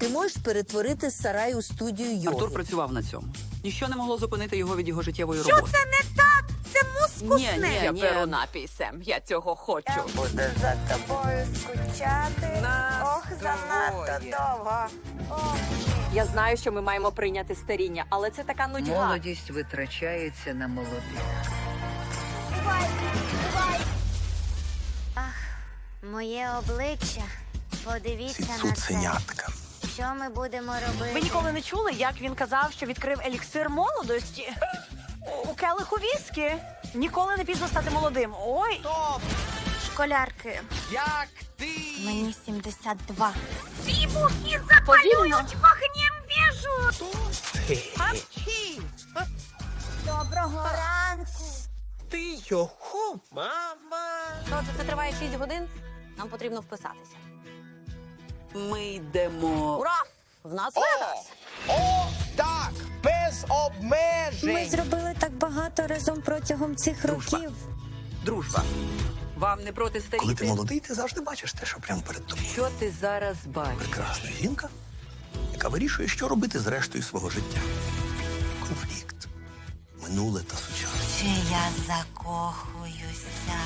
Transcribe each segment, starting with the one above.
Ти можеш перетворити сарай у студію йоги. Артур працював на цьому. Ніщо не могло зупинити його від його життєвої Що роботи. це не так? Це мускусне. Ні, ні, Я ні. беру напій, Сем. Я цього хочу. буду за тобою скучати. Нас Ох, занадто двоє. довго. Ох. Я знаю, що ми маємо прийняти старіння, але це така нудьга. Молодість витрачається на молодих. Ах, Моє обличчя. Подивіться на це. Цуценятка. Що ми будемо робити? Ви ніколи не чули, як він казав, що відкрив еліксир молодості? У келиху віскі. Ніколи не пізно стати молодим. Ой. Школярки. Як ти? Мені 72. Вибухи Повільно. вогнем віжу. Доброго ранку. Ти його, мама. Коротше, це триває 6 годин. Нам потрібно вписатися. Ми йдемо. Ура! В нас Вегас! О, так, без обмежень. Ми зробили так багато разом протягом цих Дружба. років. Дружба. Вам не проти старіти? Коли ти молодий, ти завжди бачиш те, що прямо перед тобою. Що ти зараз бачиш? Прекрасна жінка, яка вирішує, що робити з рештою свого життя. Конфлікт, минуле та сучасне. Чи я закохуюся?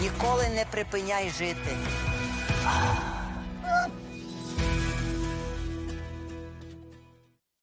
Ніколи не припиняй жити.